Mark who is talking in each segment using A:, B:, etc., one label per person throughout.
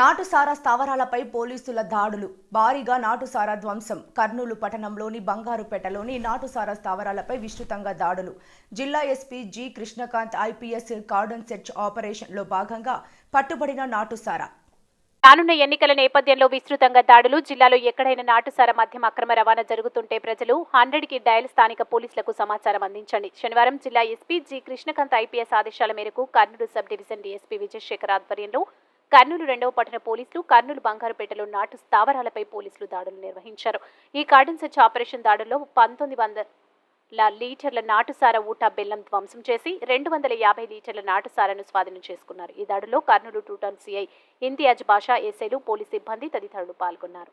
A: నాటుసారా స్థావరాలపై పోలీసుల దాడులు. భారీగా నాటుసారా ధ్వంసం. కర్నూలు పట్టణంలోని బంగారుపేటలోని నాటుసారా స్థావరాలపై విస్తృతంగా దాడులు. జిల్లా SP G Krishnakanth IPS cordon search ఆపరేషన్లో భాగంగా పట్టుబడిన నాటుసారా.
B: రానున్న ఎన్నికల నేపథ్యంలో విస్తృతంగా దాడులు. జిల్లాలో ఎక్కడైనా నాటుసార మద్యం అక్రమ రవాణా జరుగుతుంటే ప్రజలు హండ్రెడ్కి డయల్ స్థానిక పోలీసులకు సమాచారం అందించండి. శనివారం జిల్లా ఎస్పీ జి కృష్ణకాంత్ ఐపీఎస్ ఆదేశాల మేరకు Kurnool sub division DSP Vijayashekar ఆధ్వర్యంలో కర్నూలు రెండవ పట్టణ పోలీసులు కర్నూలు బంగారుపేటలో నాటు స్థావరాలపై పోలీసులు దాడులు నిర్వహించారు. ఈ కార్డన్ సెర్చ్ ఆపరేషన్ దాడుల్లో పంతొమ్మిది వందల లీటర్ల నాటుసార ఊటా బెల్లం ధ్వంసం చేసి రెండు వందల యాభై లీటర్ల నాటుసారను స్వాధీనం చేసుకున్నారు. ఈ దాడిలో Kurnool two town CI Imtiaz Basha ఎస్ఐలు పోలీస్ సిబ్బంది తదితరులు పాల్గొన్నారు.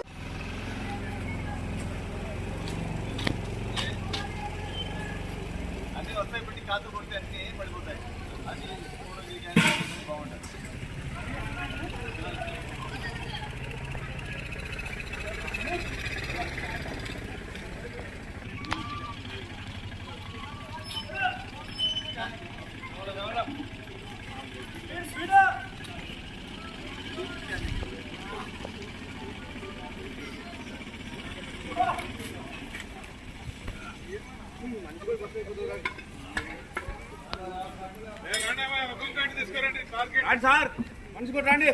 C: పెట్టి కాదు కొడితే అన్ని పడిపోతాయి అది ఫోటో దిగాను
D: సార్. మనిషి కూడా రండి.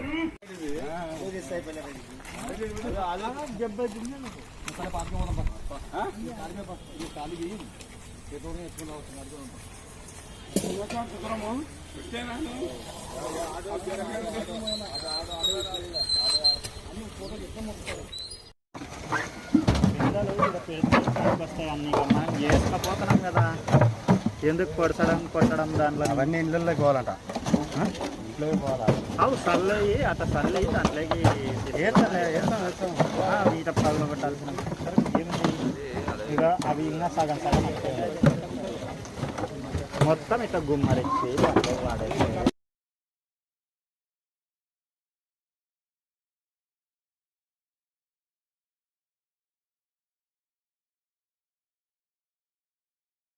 E: వస్తాయి మనం చేసుకపోతున్నాం కదా ఎందుకు కొడసడం కొట్టడం దాంట్లో
C: అవన్నీ ఇళ్ళల్లోకి పోవాలంట
E: అవు సల్లయి అట్లా సల్లయి దాంట్లోకి ఆ, ఈట పగలు ఇక అవి ఇంకా సగం సగం మొత్తం ఇట్లా గుమ్మరిచ్చి వాడేసి